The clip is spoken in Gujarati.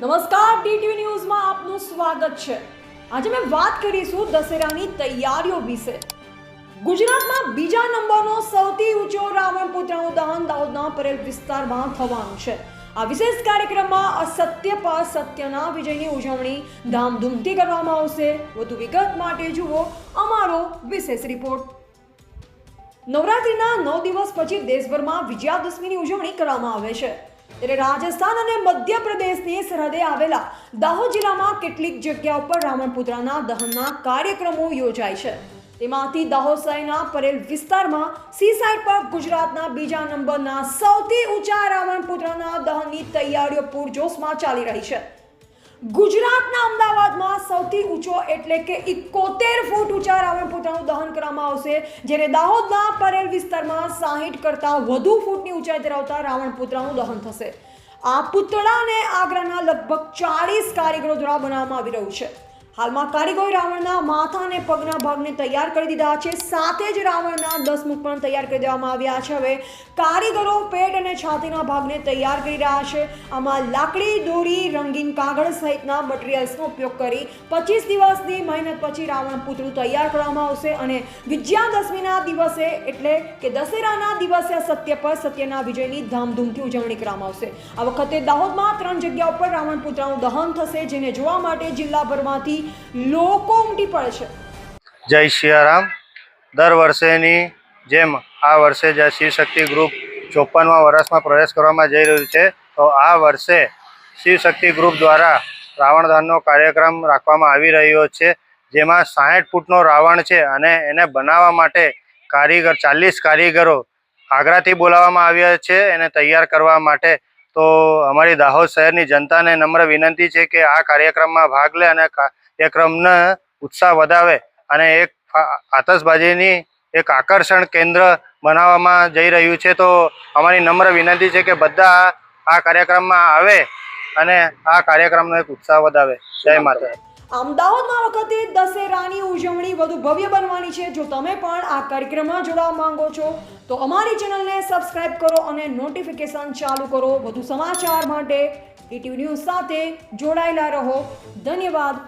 નમસ્કાર, ડીટીવી ન્યૂઝમાં આપનું સ્વાગત છે. આજે મેં વાત કરીશું દશેરાની તૈયારીઓ વિશે. ગુજરાતમાં બીજા નંબરનો સૌથી ઊંચો રાવણ પુત્રનું દહન દાહોદના પરેલ વિસ્તારમાં થવાનું છે. આ વિશેષ કાર્યક્રમમાં અસત્ય પર સત્યના વિજયની ઉજવણી ધામધૂમથી કરવામાં આવશે. વધુ વિગત માટે જુઓ અમારો વિશેષ રિપોર્ટ. નવરાત્રિના નવ દિવસ પછી દેશભરમાં વિજયાદશમીની ઉજવણી કરવામાં આવે છે. ત્યારે રાજસ્થાન અને મધ્યપ્રદેશની સરહદે આવેલા દાહોદ જિલ્લામાં કેટલીક જગ્યા ઉપર રાવણપુત્રાના દહનના કાર્યક્રમો યોજાય છે. તેમાંથી દાહોદ શહેરના પરેલ વિસ્તારમાં સી સાઇડ પર ગુજરાતના બીજા નંબરના સૌથી ઊંચા રાવણપુત્રના દહનની તૈયારીઓ પૂરજોશમાં ચાલી રહી છે. ગુજરાતના અમદાવાદમાં સૌથી ઊંચો એટલે કે ઇકોતેર ફૂટ ઊંચા રાવણપુત્રાનું દહન કરવામાં આવશે, જ્યારે દાહોદના પરેલ વિસ્તારમાં સાહીઠ કરતાં વધુ ફૂટની ઊંચાઈ ધરાવતા રાવણપુત્રનું દહન થશે. આ પુતળાને આગ્રાના લગભગ ચાળીસ કારીગરો દ્વારા બનાવવામાં આવી રહ્યું છે. હાલમાં કારીગોય રાવણના માથા અને પગના ભાગને તૈયાર કરી દીધા છે. સાથે જ રાવણના દસમુખ પણ તૈયાર કરી દેવામાં આવ્યા છે. હવે કારીગરો પેટ અને છાતીના ભાગને તૈયાર કરી રહ્યા છે. આમાં લાકડી, દોરી, રંગીન કાગળ સહિતના મટીરિયલ્સનો ઉપયોગ કરી પચીસ દિવસની મહેનત પછી રાવણ પુતળું તૈયાર કરવામાં આવશે અને વિજયાદશમીના દિવસે એટલે કે દશેરાના દિવસે સત્ય પર સત્યના વિજયની ધામધૂમથી ઉજવણી કરવામાં આવશે. આ વખતે દાહોદમાં ત્રણ જગ્યા ઉપર રાવણ પુતળાનું દહન થશે, જેને જોવા માટે જિલ્લાભરમાંથી લોકો ઉમટી પડે છે. જય સિયારામ દર વર્ષેની જેમ આ વર્ષે જે શિવ શક્તિ ગ્રુપ ચોપનમાં વર્ષમાં પ્રવેશ કરવામાં જઈ રહ્યું છે, તો આ વર્ષે શિવશક્તિ ગ્રુપ દ્વારા રાવણદાનનો કાર્યક્રમ રાખવામાં આવી રહ્યો છે, જેમાં સાહીઠ ફૂટનો રાવણ છે અને એને બનાવવા માટે કારીગર, ચાલીસ કારીગરો આગ્રાથી બોલાવવામાં આવ્યા છે, એને તૈયાર કરવા માટે. તો અમારી દાહોદ શહેરની જનતાને નમ્ર વિનંતી છે કે આ કાર્યક્રમમાં ભાગ લે અને કાર્યક્રમને ઉત્સાહ વધાવે અને એક આતશબાજીની એક આકર્ષણ કેન્દ્ર બનાવવામાં જઈ રહ્યું છે, તો અમારી નમ્ર વિનંતી છે કે બધા આ કાર્યક્રમમાં આવે અને આ કાર્યક્રમનો એક ઉત્સાહ વધાવે. જય માતા અમદાવાદમાં વખતે દશેરાની ઉજવણી વધુ ભવ્ય બનવાની છે. જો તમે પણ આ કાર્યક્રમમાં જોડાવા માંગો છો, તો અમારી ચેનલને સબસ્ક્રાઇબ કરો અને નોટિફિકેશન ચાલુ કરો. વધુ સમાચાર માટે ઈટીવી ન્યૂઝ સાથે જોડાયેલા રહો. ધન્યવાદ.